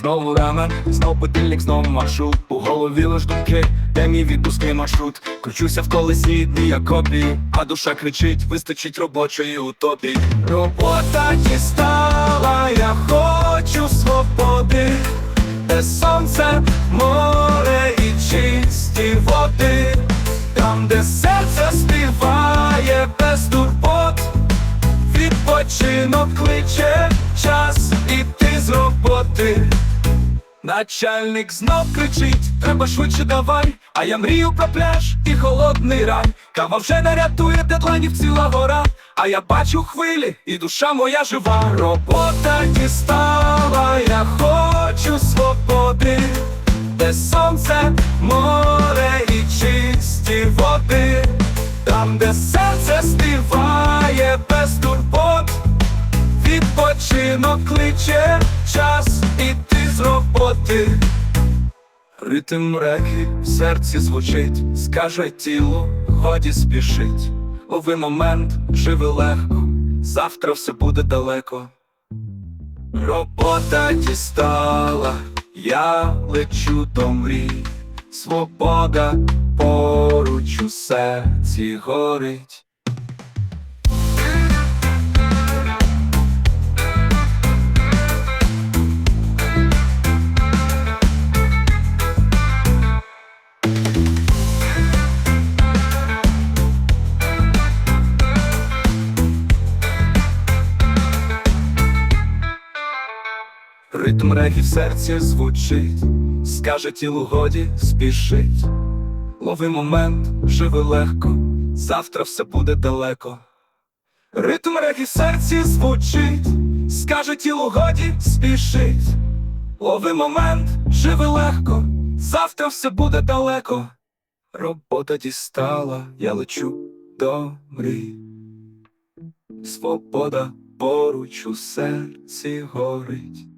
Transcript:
Знову рамен, знов будильник, знову маршрут. У голові лиш думки, де мій відпускний маршрут. Кручуся в колесі дні як копії А душа кричить, вистачить робочої утопії. Робота дістала, я хочу свободи. Де сонце, море і чисті води. Там, де серце співає без турбот. Відпочинок кличе Начальник знов кричить, треба швидше давай. А я мрію про пляж і холодний рай. Кава вже не рятує дедлайнів ціла гора. А я бачу хвилі, і душа моя жива. Робота дістала, я хочу свободи, де сонце, море і чисті води. Там, де серце співає без турбот, відпочинок кличе час іти роботи. Ритм реки в серці звучить, скаже тіло, годі спішить. Лови момент, живи легко, завтра все буде далеко. Робота дістала, я лечу до мрій, свобода поруч у серці горить. Ритм регі в серці звучить, скаже тілу годі спішить. Лови момент, живи легко, завтра все буде далеко. Ритм регі в серці звучить, скаже тілу годі спішить. Лови момент, живи легко, завтра все буде далеко. Робота дістала, я лечу до мрій. Свобода поруч у серці горить.